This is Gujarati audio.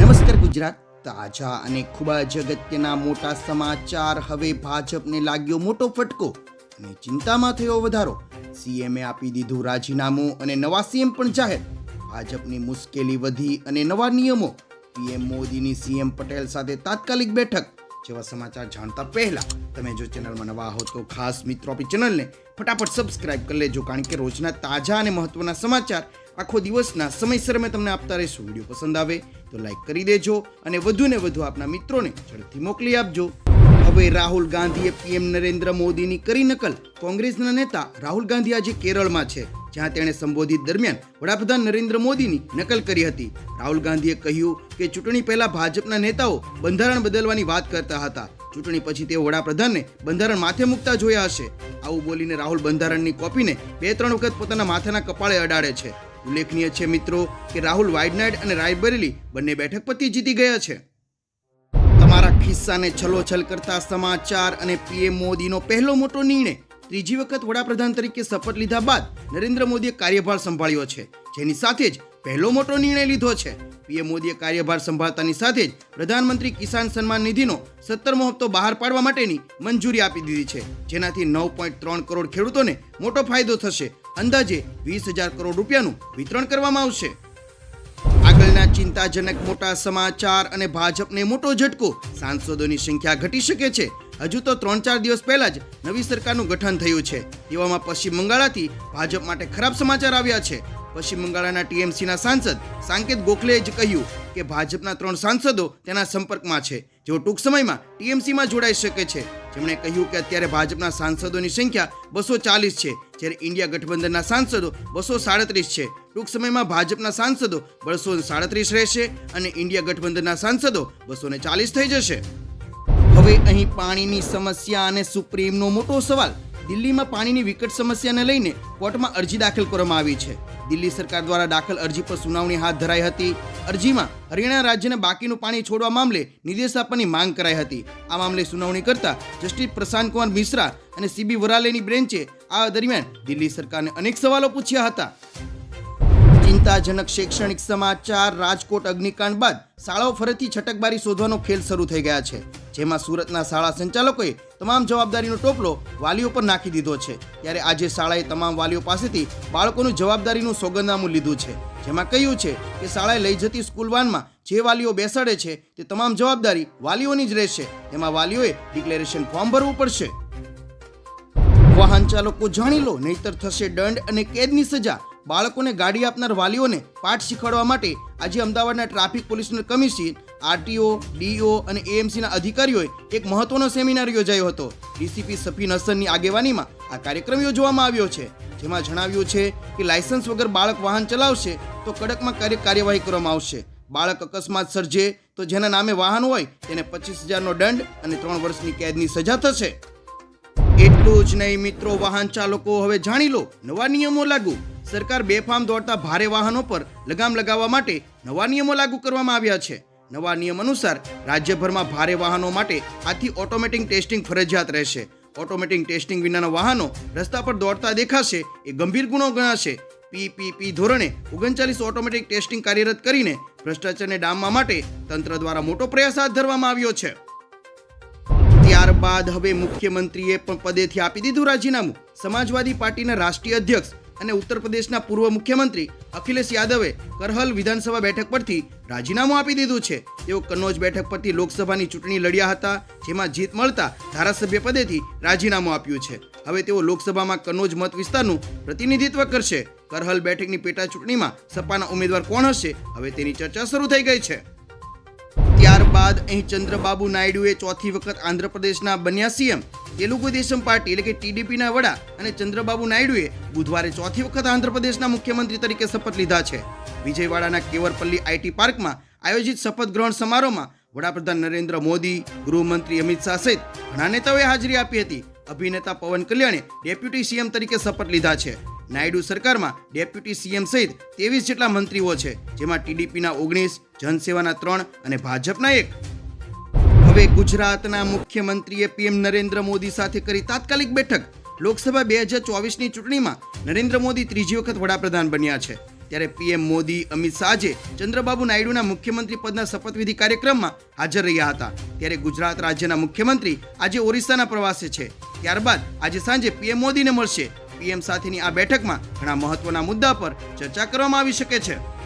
નમસ્કાર ગુજરાત, તાજા અને ખૂબ જ અગત્યના મોટા સમાચાર. હવે ભાજપને લાગ્યો મોટો ફટકો અને ચિંતામાં થયો વધારો. સીએમએ આપી દીધું રાજીનામું અને નવા સીએમ પણ જાહેર. ભાજપની મુશ્કેલી વધી અને નવા નિયમો. પીએમ મોદીની સીએમ પટેલ સાથે તાત્કાલિક બેઠક. જેવા સમાચાર જાણતા પહેલા તમે જો ચેનલમાં નવા હો તો ખાસ મિત્રો આપણી ચેનલને ફટાફટ સબસ્ક્રાઇબ કરી લેજો, કારણ કે રોજના તાજા અને મહત્વના સમાચાર આખો દિવસના સમયસર અમે તમને આપતા રહીશું. વીડિયો પસંદ આવે તો લાઈક કરી દેજો અને વધુ ને વધુ આપના મિત્રોને ઝડપથી મોકલી આપજો. હવે રાહુલ ગાંધીએ પીએમ નરેન્દ્ર મોદીની કરી નકલ. કોંગ્રેસના નેતા રાહુલ ગાંધી આજે કેરળમાં છે, જ્યાં તેણે સંબોધિત દરમિયાન વડાપ્રધાન નરેન્દ્ર મોદીની નકલ કરી હતી. રાહુલ ગાંધીએ કહ્યું કે ચૂંટણી પહેલા ભાજપના નેતાઓ બંધારણ બદલવાની વાત કરતા હતા. ચૂંટણી પછી તેઓ વડાપ્રધાનને બંધારણ માથે મૂકતા જોયા હશે. આવું બોલીને રાહુલ બંધારણની કોપીને બે ત્રણ વખત પોતાના માથાના કપાળે અડાડે છે. ઉલ્લેખનીય છે મિત્રો કે રાહુલ વાઇડનાઇટ અને રાયબરેલી બંને બેઠક પરથી જીતી ગયા છે. તમારા ખિસ્સાને છલોછલ કરતા સમાચાર અને પીએમ મોદીનો પહેલો મોટો નિર્ણય ત્રીજી વખત વડાપ્રધાન તરીકે શપથ લીધા બાદ નરેન્દ્ર મોદીએ કાર્યભાર સંભાળ્યો છે. જેની સાથે જ પહેલો મોટો નિર્ણય લીધો છે. પીએમ મોદીએ કાર્યભાર સંભાળતાની સાથે જ પ્રધાનમંત્રી કિસાન સન્માન નિધિનો સત્તરમો હપ્તો બહાર પાડવા માટેની મંજૂરી આપી દીધી છે. જેનાથી નવ પોઈન્ટ ત્રણ કરોડ ખેડૂતોને મોટો ફાયદો થશે અંદાજે વીસ હજાર કરોડ રૂપિયાનું વિતરણ કરવામાં આવશે. આગળના ચિંતાજનક મોટા સમાચાર અને ભાજપને મોટો ઝટકો સાંસદોની સંખ્યા ઘટી શકે છે. હજુ તો ત્રણ ચાર દિવસ પહેલા જ નવી સરકારનું ગઠન થયું છે. તેવામાં પશ્ચિમ બંગાળાથી ભાજપ માટે ખરાબ સમાચાર આવ્યા છે. પશ્ચિમ બંગાળના ટીએમસીના સાંસદ સાંકેત ગોખલેએ જ કહ્યું કે ભાજપના ત્રણ સાંસદો તેના સંપર્કમાં છે. જેઓ ટૂંક સમયમાં ટીએમસીમાં જોડાઈ શકે છે. જેમણે કહ્યું કે અત્યારે ભાજપના સાંસદોની સંખ્યા બસો ચાલીસ છે, જ્યારે ઇન્ડિયા ગઠબંધનના સાંસદો બસો સાડત્રીસ છે. ટૂંક સમયમાં ભાજપના સાંસદો બસો સાડત્રીસ રહેશે અને ઇન્ડિયા ગઠબંધનના સાંસદો બસો ચાલીસ થઈ જશે. હવે અહીં પાણીની સમસ્યા અને સુપ્રીમનો મોટો સવાલ. દિલ્હીમાં પાણીની વિકટ સમસ્યાને લઈને કોર્ટમાં અરજી દાખલ કરવામાં આવી છે. દિલ્હી સરકાર દ્વારા દાખલ અરજી પર સુનાવણી હાથ ધરાઈ હતી. અરજીમાં હરિયાણા રાજ્યને બાકીનું પાણી છોડવા મામલે નિર્દેશ આપવાની માંગ કરાઈ હતી. આ મામલે સુનાવણી કરતા જસ્ટિસ પ્રશાંત કુમાર મિશ્રા અને સીબી વરાલેની બેન્ચે આ દરમિયાન દિલ્હી સરકારને અનેક સવાલો પૂછ્યા હતા. ચિંતાજનક શૈક્ષણિક સમાચાર, રાજકોટ અગ્નિકાંડ બાદ શાળાઓ ફરીથી છટકબારી શોધવાનો ખેલ શરૂ થઈ ગયા છે. જેમાં સુરતના શાળા સંચાલકોએ તમામ જવાબદારીનો ટોપલો વાલીઓ પર નાખી દીધો છે. ત્યારે આજે શાળાએ તમામ વાલીઓ પાસેથી બાળકોનું જવાબદારીનું સોગંદનામું લીધું છે. જેમાં કહ્યું છે કે શાળાએ લઈ જતી સ્કૂલ વાનમાં જે વાલીઓ બેસાડે છે તે તમામ જવાબદારી વાલીઓની જ રહેશે. તેમાં વાલીઓએ ડિક્લેરેશન ફોર્મ ભરવું પડશે. વાહન ચાલકો જાણી લો, નહીતર થશે દંડ અને કેદની સજા. બાળકોને ગાડી આપનાર વાલીઓને પાઠ શીખવાડવા માટે આજે અમદાવાદના ટ્રાફિક પોલીસના કમિશનર આરટીઓ, ડીઓ અને એએમસીના અધિકારીઓએ એક મહત્વનો સેમિનાર યોજાયો હતો. ડીસીપી સફીન હસનની આગેવાનીમાં આ કાર્યક્રમ યોજવામાં આવ્યો છે. જેમાં જણાવ્યું છે કે લાયસન્સ વગર બાળક વાહન ચલાવશે તો કડકમાં કાર્ય કાર્યવાહી કરવામાં આવશે. બાળક અકસ્માત સર્જે તો જેના નામે વાહન હોય તેને પચીસ હજારનો દંડ અને ત્રણ વર્ષની કેદની સજા થશે. એટલું જ નહીં મિત્રો, વાહન ચાલકો, હવે જાણી લો, નવા નિયમો લાગુ. સરકાર બેફામ દોડતા ભારે વાહનો પર લગામ લગાવવા માટે નવા નિયમો લાગુ કરવામાં આવ્યા છે. નવા નિયમ અનુસાર રાજ્યભરમાં ભારે વાહનો માટે આથી ઓટોમેટિક ટેસ્ટિંગ ફરજિયાત રહેશે. ઓટોમેટિક ટેસ્ટિંગ વિનાના વાહનો રસ્તા પર દોડતા દેખાશે એ ગંભીર ગુનો ગણાશે. પીપીપી ધોરણે ઓગણચાલીસ ઓટોમેટિક ટેસ્ટિંગ કાર્યરત કરીને ભ્રષ્ટાચારને ડામવા માટે તંત્ર દ્વારા મોટો પ્રયાસ હાથ ધરવામાં આવ્યો છે. ત્યારબાદ હવે મુખ્યમંત્રીએ પણ પદેથી આપી દીધું રાજીનામું. સમાજવાદી પાર્ટીના રાષ્ટ્રીય અધ્યક્ષ અને ઉત્તર પ્રદેશના પૂર્વ મુખ્યમંત્રી અખિલેશ યાદવે કરહલ વિધાનસભા બેઠક પરથી રાજીનામું આપી દીધું છે. તેઓ કન્નોજ બેઠક પરથી લોકસભાની ચૂંટણી લડ્યા હતા, જેમાં જીત મળતા ધારાસભ્ય પદેથી રાજીનામું આપ્યું છે. હવે તેઓ લોકસભામાં કન્નોજ મત વિસ્તારનું પ્રતિનિધિત્વ કરશે. કરહલ બેઠકની પેટા ચૂંટણીમાં સપાના ઉમેદવાર કોણ હશે? હવે તેની ચર્ચા શરૂ થઈ ગઈ છે. ત્યારબાદ અહીં ચંદ્રબાબુ નાયડુએ ચોથી વખત આંધ્રપ્રદેશના બન્યા સીએમ તેલુગુ દેશમ પાર્ટી એટલે કે ટીડીપીના વડા અને ચંદ્રબાબુ નાયડુએ બુધવારે ચોથી વખત આંધ્રપ્રદેશના મુખ્યમંત્રી તરીકે શપથ લીધા છે. વિજયવાડાના કેવરપલ્લી આઈટી પાર્કમાં આયોજિત શપથ ગ્રહણ સમારોહમાં વડાપ્રધાન નરેન્દ્ર મોદી, ગૃહમંત્રી અમિત શાહ સહિત ઘણા નેતાઓએ હાજરી આપી હતી. અભિનેતા પવન કલ્યાણે ડેપ્યુટી સીએમ તરીકે શપથ લીધા છે. નાયડુ સરકારમાં ડેપ્યુટી સીએમ સહિત ત્રેવીસ જેટલા મંત્રીઓ છે, જેમાં ટીડીપીના ઓગણીસ, જનસેવાના ત્રણ અને ભાજપના એક. હવે ગુજરાતના મુખ્યમંત્રીએ પીએમ નરેન્દ્ર મોદી સાથે કરી તાત્કાલિક બેઠક. લોકસભા બે હજાર ચોવીસની ચૂંટણીમાં નરેન્દ્ર મોદી ત્રીજી વખત વડાપ્રધાન બન્યા છે. ત્યારે પીએમ મોદી, અમિત શાહ ચંદ્રબાબુ નાયડુના મુખ્યમંત્રી પદના શપથવિધિ કાર્યક્રમમાં હાજર રહ્યા હતા. ત્યારે ગુજરાત રાજ્યના મુખ્યમંત્રી આજે ઓરિસ્સાના પ્રવાસે છે. ત્યારબાદ આજે સાંજે પીએમ મોદીને મળશે. પીએમ સાથેની આ બેઠકમાં ઘણા મહત્વના મુદ્દા પર ચર્ચા કરવામાં આવી શકે છે.